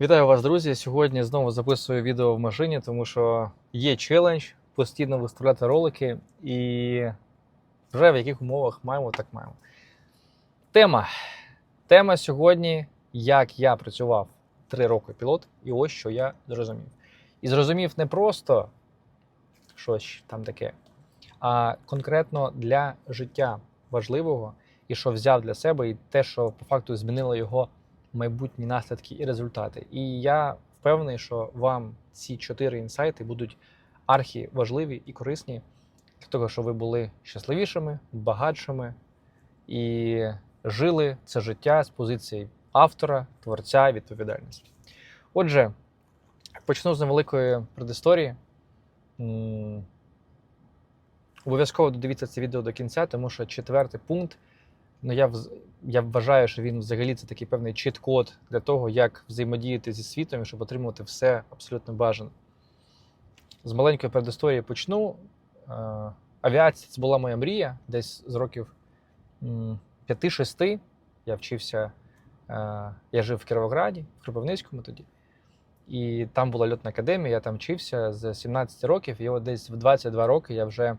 Вітаю вас, друзі! Сьогодні знову записую відео в машині, тому що є челендж постійно виставляти ролики, і вже в яких умовах маємо, так маємо. Тема. Тема сьогодні, як я працював три роки пілот, і ось що я зрозумів. І зрозумів не просто щось там таке, а конкретно для життя важливого, і що взяв для себе, і те, що по факту змінило його майбутні наслідки і результати. І я впевнений, що вам ці чотири інсайти будуть архі важливі і корисні для того, щоб ви були щасливішими, багатшими і жили це життя з позиції автора, творця відповідальності. Отже, почну з невеликої предісторії. Обов'язково додивіться це відео до кінця, тому що четвертий пункт Ну, я, я вважаю, що він взагалі це такий певний чіт-код для того, як взаємодіяти зі світом, щоб отримувати все абсолютно бажане. З маленької передісторії почну. Е, Авіація це була моя мрія. Десь з років 5-6 я вчився. е, Я жив в Кіровограді, в Кропивницькому тоді. І там була льотна академія, я там вчився з 17 років, і от десь в 22 роки я вже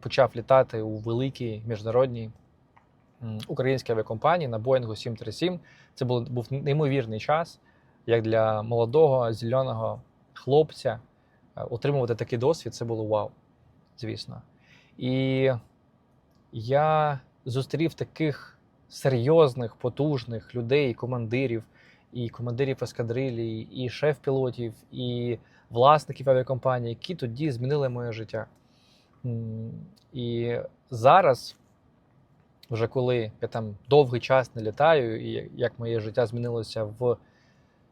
почав літати у великій міжнародній українській авіакомпанії на Боїнгу 737. Це був, був неймовірний час, як для молодого зеленого хлопця е, отримувати такий досвід. Це було вау, звісно. І я зустрів таких серйозних, потужних людей, командирів, і командирів ескадрилі, і шеф-пілотів, і власників авіакомпанії, які тоді змінили моє життя. І зараз вже коли я там довгий час не літаю, і як моє життя змінилося в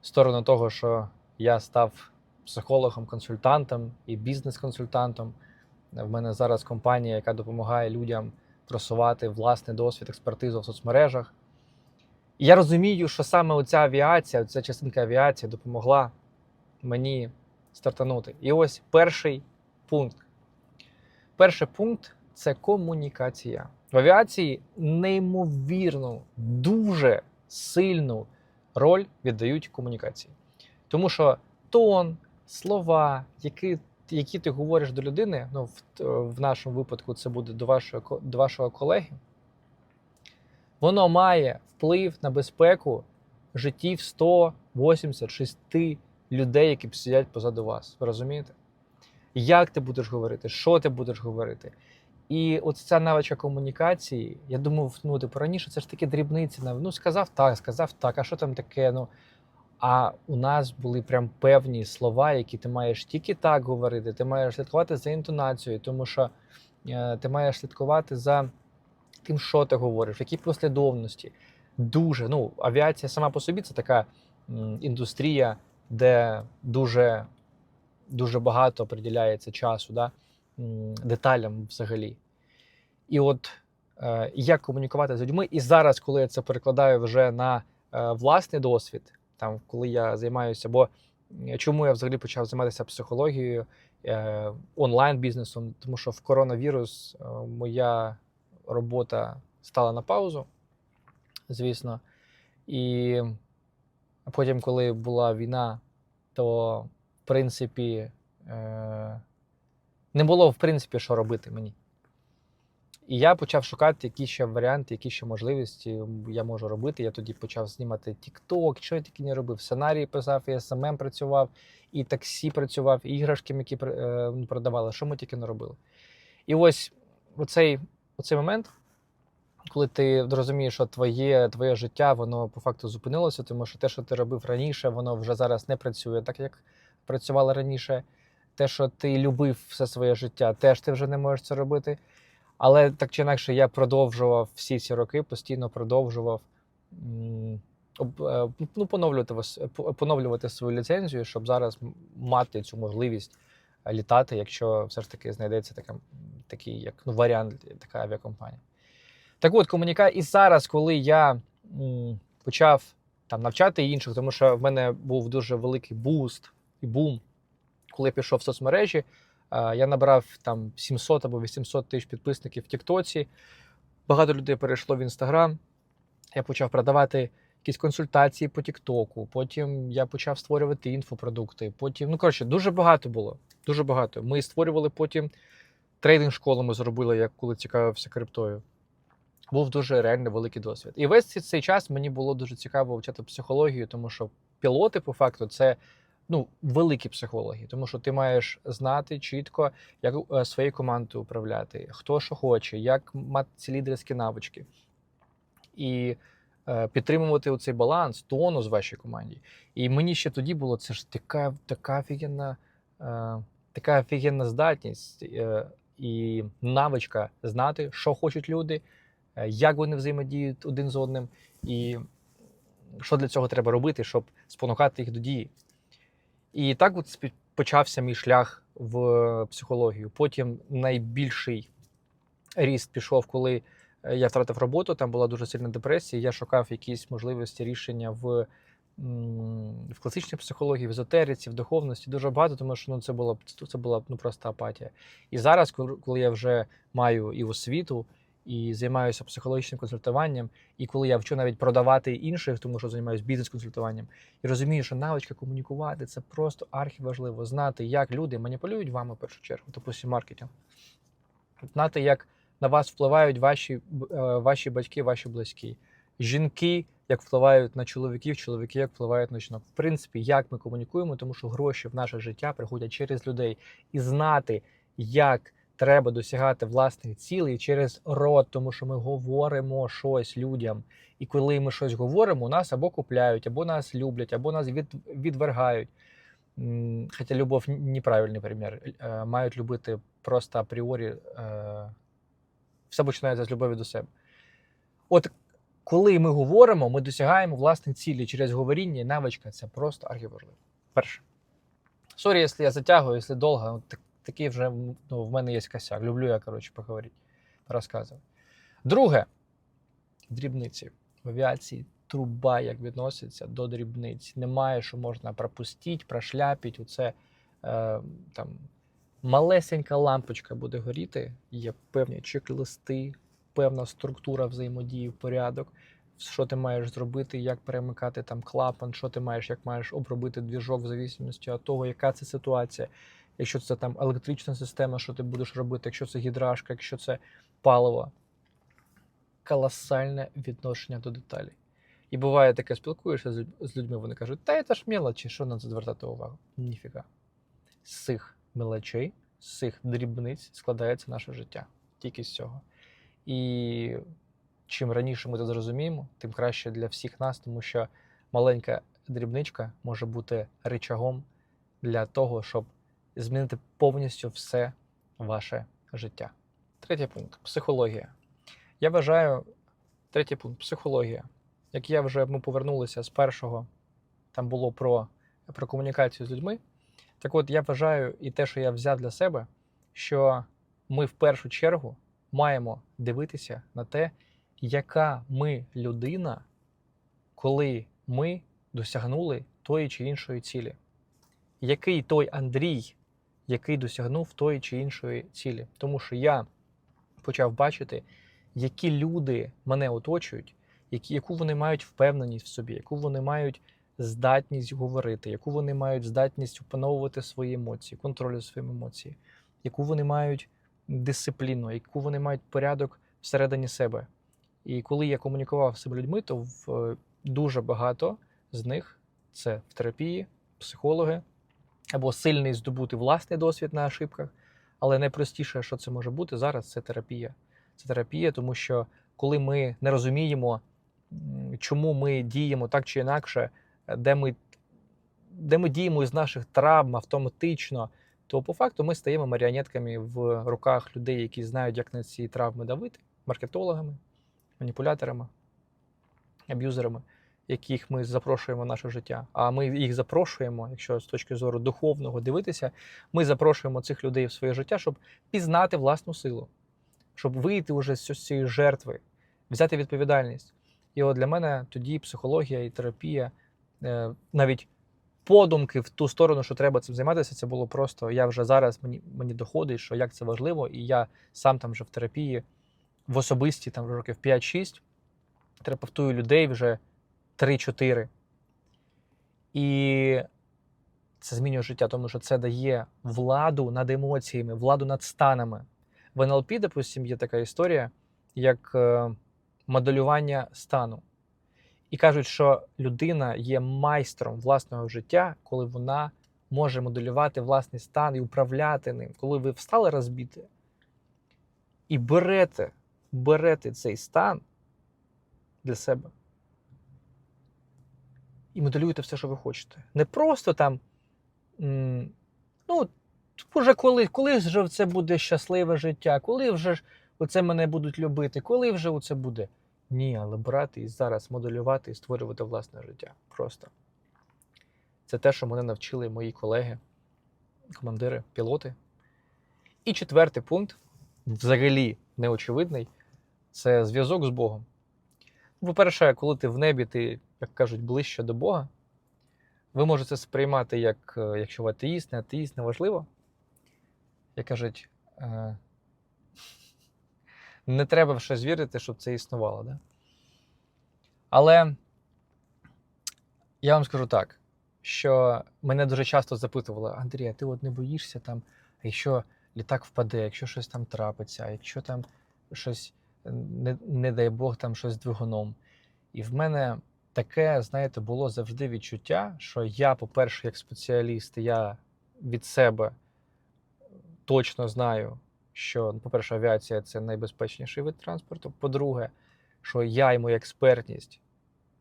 сторону того, що я став психологом, консультантом і бізнес-консультантом. В мене зараз компанія, яка допомагає людям просувати власний досвід, експертизу в соцмережах. І я розумію, що саме оця авіація, ця частинка авіації допомогла мені стартанути. І ось перший пункт. Перший пункт це комунікація. В авіації неймовірну, дуже сильну роль віддають комунікації. Тому що тон, слова, які, які ти говориш до людини, ну, в, в нашому випадку це буде до вашого, до вашого колеги, воно має вплив на безпеку життів 186 людей, які сидять позаду вас. Ви розумієте? Як ти будеш говорити, що ти будеш говорити? І от ця навичка комунікації, я думав, ну типу раніше це ж такі дрібниці. Ну сказав так, сказав так, а що там таке? Ну а у нас були прям певні слова, які ти маєш тільки так говорити. Ти маєш слідкувати за інтонацією, тому що е, ти маєш слідкувати за тим, що ти говориш, в якій послідовності. Дуже ну авіація сама по собі це така м, індустрія, де дуже, дуже багато приділяється часу. Да? деталям взагалі. І от е, як комунікувати з людьми. І зараз, коли я це перекладаю вже на е, власний досвід, там, коли я займаюся, бо чому я взагалі почав займатися психологією, е, онлайн-бізнесом, тому що в коронавірус е, моя робота стала на паузу, звісно. І потім, коли була війна, то в принципі. Е, не було в принципі, що робити мені. І я почав шукати, які ще варіанти, які ще можливості я можу робити. Я тоді почав знімати TikTok, що я тільки не робив. Сценарії писав, і СММ працював, і таксі працював, і іграшки, які е, продавали, що ми тільки не робили. І ось оцей, оцей момент, коли ти розумієш, що твоє, твоє життя воно по факту зупинилося, тому що те, що ти робив раніше, воно вже зараз не працює так, як працювало раніше те, що ти любив все своє життя, теж ти вже не можеш це робити. Але так чи інакше, я продовжував всі ці роки, постійно продовжував е, ну, поновлювати, поновлювати свою ліцензію, щоб зараз мати цю можливість е, літати, якщо все ж таки знайдеться така, такий як ну, варіант, така авіакомпанія. Так от, комунікація. І зараз, коли я м, почав там навчати інших, тому що в мене був дуже великий буст і бум коли я пішов в соцмережі, е, я набрав там 700 або 800 тисяч підписників в Тіктоці. Багато людей перейшло в Інстаграм. Я почав продавати якісь консультації по Тіктоку. Потім я почав створювати інфопродукти. Потім, ну коротше, дуже багато було. Дуже багато. Ми створювали потім трейдинг школу. Ми зробили, як коли цікавився криптою. Був дуже реально великий досвід. І весь цей- час мені було дуже цікаво вивчати психологію, тому що пілоти, по факту, це ну, великі психологи, тому що ти маєш знати чітко, як е, своєю командою управляти, хто що хоче, як мати ці лідерські навички. І е, підтримувати цей баланс, тонус в вашій команді. І мені ще тоді було це ж така, така офігенна, е, така офігенна здатність е, і навичка знати, що хочуть люди, е, як вони взаємодіють один з одним, і що для цього треба робити, щоб спонукати їх до дії. І так от почався мій шлях в психологію. Потім найбільший ріст пішов, коли е, я втратив роботу, там була дуже сильна депресія. Я шукав якісь можливості рішення в, в класичній психології, в езотериці, в духовності. Дуже багато, тому що ну, це була це була ну, просто апатія. І зараз, коли я вже маю і освіту, і займаюся психологічним консультуванням, і коли я вчу навіть продавати інших, тому що займаюся бізнес-консультуванням, і розумію, що навичка комунікувати це просто архіважливо. Знати, як люди маніпулюють вами в першу чергу, допустим, маркетинг. Знати, як на вас впливають ваші, е, ваші батьки, ваші близькі. Жінки, як впливають на чоловіків, чоловіки, як впливають на жінок. В принципі, як ми комунікуємо, тому що гроші в наше життя приходять через людей. І знати, як треба досягати власних цілей через рот, тому що ми говоримо щось людям. І коли ми щось говоримо, нас або купляють, або нас люблять, або нас від, відвергають. Хоча любов неправильний примір. Е, Мають любити просто апріорі. е, Все починається з любові до себе. От коли ми говоримо, ми досягаємо власних цілей через говоріння і навичка це просто архіважливо. Перше. Сорі, якщо я затягую, якщо довго, так, такий вже ну, в мене є косяк. Люблю я, коротше, поговорити, розказувати. Друге, дрібниці. В авіації труба як відноситься до дрібниць. Немає, що можна пропустити, прошляпити. Оце е, там малесенька лампочка буде горіти, є певні чек-листи, певна структура взаємодії, порядок. Що ти маєш зробити, як перемикати там клапан, що ти маєш, як маєш обробити двіжок в зависимості від того, яка це ситуація. Якщо це там електрична система, що ти будеш робити, якщо це гідрашка, якщо це паливо. Колосальне відношення до деталей. І буває таке, спілкуєшся з людьми, вони кажуть, та це ж мелочі, що на це звертати увагу? Ніфіга. З цих мелочей, з цих дрібниць складається наше життя. Тільки з цього. І чим раніше ми це зрозуміємо, тим краще для всіх нас, тому що маленька дрібничка може бути ричагом для того, щоб змінити повністю все ваше життя. Третій пункт психологія. Я вважаю, третій пункт психологія. Як я вже ми повернулися з першого, там було про, про комунікацію з людьми. Так от я вважаю, і те, що я взяв для себе, що ми в першу чергу маємо дивитися на те, яка ми людина, коли ми досягнули тої чи іншої цілі. Який той Андрій, який досягнув тої чи іншої цілі. Тому що я почав бачити, які люди мене оточують, які, яку вони мають впевненість в собі, яку вони мають здатність говорити, яку вони мають здатність опановувати свої емоції, контролю своїми емоції, яку вони мають дисципліну, яку вони мають порядок всередині себе. І коли я комунікував з цими людьми, то в е, дуже багато з них це в терапії, психологи, або сильний здобути власний досвід на ошибках. Але найпростіше, що це може бути зараз, це терапія. Це терапія, тому що коли ми не розуміємо, чому ми діємо так чи інакше, е, де ми, де ми діємо із наших травм автоматично, то по факту ми стаємо маріонетками в руках людей, які знають, як на ці травми давити, маркетологами, маніпуляторами, аб'юзерами, яких ми запрошуємо в наше життя. А ми їх запрошуємо, якщо з точки зору духовного дивитися, ми запрошуємо цих людей в своє життя, щоб пізнати власну силу, щоб вийти вже з цієї жертви, взяти відповідальність. І от для мене тоді психологія і терапія, е, навіть подумки в ту сторону, що треба цим займатися, це було просто. Я вже зараз мені, мені доходить, що як це важливо, і я сам там вже в терапії в особисті там років 5-6 терапевтую людей вже 3-4. І це змінює життя, тому що це дає владу над емоціями, владу над станами. В НЛП, допустим, є така історія, як е, моделювання стану. І кажуть, що людина є майстром власного життя, коли вона може моделювати власний стан і управляти ним. Коли ви встали розбити і берете, берете цей стан для себе і моделюєте все, що ви хочете. Не просто там. Ну, вже коли, коли вже це буде щасливе життя, коли вже ж оце мене будуть любити, коли вже оце буде. Ні, але брати і зараз моделювати і створювати власне життя. Просто. Це те, що мене навчили мої колеги, командири, пілоти. І четвертий пункт, взагалі неочевидний, це зв'язок з Богом. По-перше, коли ти в небі, ти, як кажуть, ближче до Бога, ви можете сприймати як, е, якщо ви атеїст, не атеїст, неважливо. Як кажуть, е, не треба в щось вірити, щоб це існувало. Да? Але я вам скажу так, що мене дуже часто запитували: Андрій, а ти от не боїшся там, якщо літак впаде, якщо щось там трапиться, якщо там щось, не, не дай Бог, там щось двигуном. І в мене таке, знаєте, було завжди відчуття, що я, по-перше, як спеціаліст, я від себе точно знаю, що, ну, по-перше, авіація це найбезпечніший вид транспорту. По-друге, що я і моя експертність,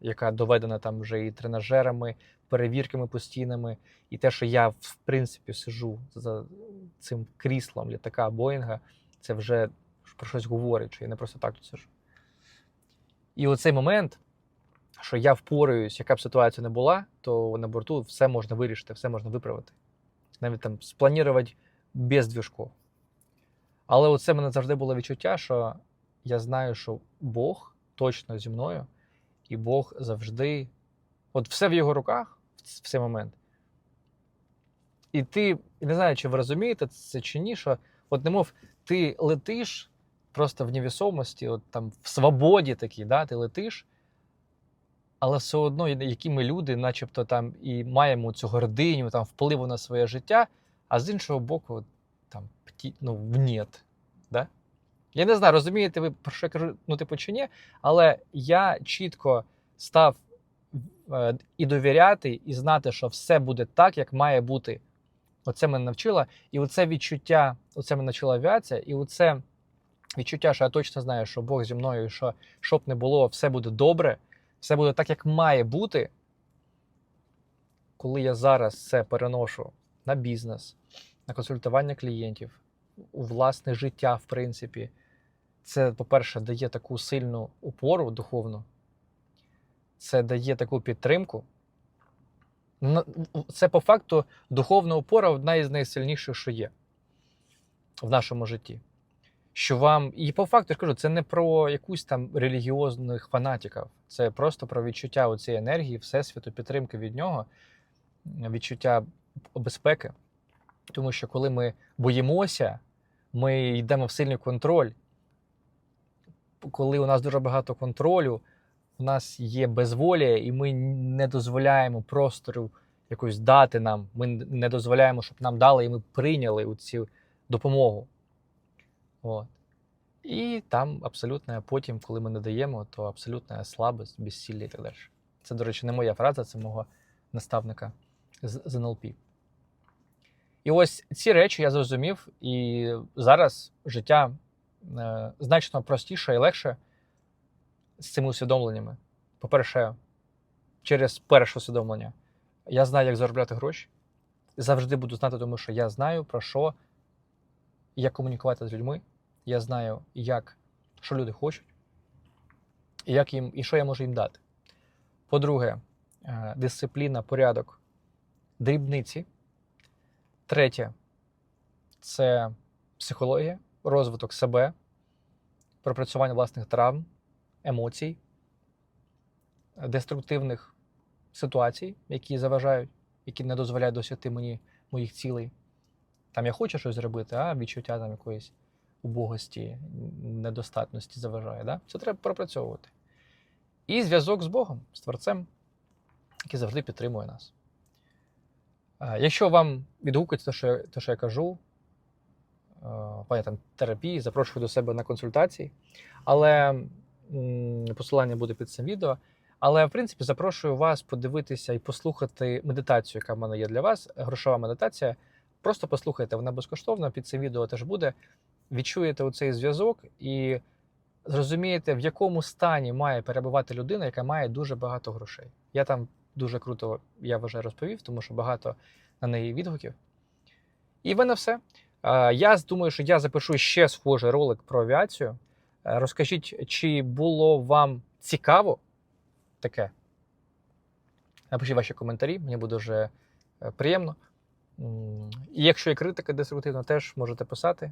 яка доведена там вже і тренажерами, перевірками постійними, і те, що я в принципі сижу за цим кріслом літака Боїнга, це вже про щось говорить, що я не просто так тут сижу. І оцей момент, що я впораюсь, яка б ситуація не була, то на борту все можна вирішити, все можна виправити. Навіть там спланувати без двіжков. Але оце мене завжди було відчуття, що я знаю, що Бог точно зі мною, і Бог завжди, от все в його руках в цей момент. І ти, не знаю, чи ви розумієте це чи ні, що от немов ти летиш просто в невісомості, от там в свободі такій, да, ти летиш, але все одно, які ми люди, начебто там і маємо цю гординю, там впливу на своє життя, а з іншого боку, там пті- ну, в нет. Да? Я не знаю, розумієте ви, про що я кажу, ну, типу, чи ні, але я чітко став е, і довіряти, і знати, що все буде так, як має бути. Оце мене навчило. І оце відчуття, оце мене навчила авіація, і оце відчуття, що я точно знаю, що Бог зі мною, що щоб не було, все буде добре, все буде так, як має бути. Коли я зараз це переношу на бізнес, на консультування клієнтів, у власне життя, в принципі, це, по-перше, дає таку сильну опору духовну, це дає таку підтримку. Це по факту духовна опора одна із найсильніших, що є в нашому житті. Що вам, і по факту я ж кажу, це не про якусь там релігіозних фанатиків, це просто про відчуття цієї енергії, всесвіту, підтримки від нього, відчуття безпеки. Тому що коли ми боїмося, ми йдемо в сильний контроль. Коли у нас дуже багато контролю, у нас є безволія, і ми не дозволяємо простору якось дати нам. Ми не дозволяємо, щоб нам дали, і ми прийняли цю допомогу. От. І там абсолютно, а потім, коли ми не даємо, то абсолютна слабость, безсілля і так далі. Це, до речі, не моя фраза, це мого наставника з, з НЛП. І ось ці речі я зрозумів, і зараз життя е, значно простіше і легше з цими усвідомленнями. По-перше, через перше усвідомлення я знаю, як заробляти гроші. Завжди буду знати, тому що я знаю про що, як комунікувати з людьми. Я знаю, як, що люди хочуть, і, як їм, і що я можу їм дати. По-друге, е, дисципліна, порядок, дрібниці. Третє це психологія, розвиток себе, пропрацювання власних травм, емоцій, деструктивних ситуацій, які заважають, які не дозволяють досягти мені моїх цілей. Там я хочу щось зробити, а відчуття там якоїсь убогості, недостатності заважає. Да? Це треба пропрацьовувати. і зв'язок з Богом, з Творцем, який завжди підтримує нас. Е, Якщо вам відгукується те, що я, що я кажу, е, в плані там терапії, запрошую до себе на консультації. Але посилання буде під цим відео. Але в принципі запрошую вас подивитися і послухати медитацію, яка в мене є для вас. Грошова медитація. Просто послухайте, вона безкоштовна. Під цим відео теж буде. Відчуєте оцей зв'язок і зрозумієте, в якому стані має перебувати людина, яка має дуже багато грошей. Я там дуже круто, я вважаю, розповів, тому що багато на неї відгуків. І в мене все. Я думаю, що я запишу ще схожий ролик про авіацію. Е, Розкажіть, чи було вам цікаво таке? Напишіть ваші коментарі, мені буде дуже е, приємно. І якщо є критика деструктивна, теж можете писати.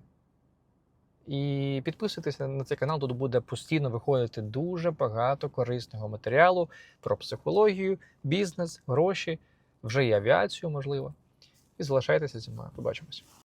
І підписуйтесь на- цей канал, тут буде постійно виходити дуже багато корисного матеріалу про психологію, бізнес, гроші, вже і авіацію, можливо. І залишайтеся зі мною. Побачимось.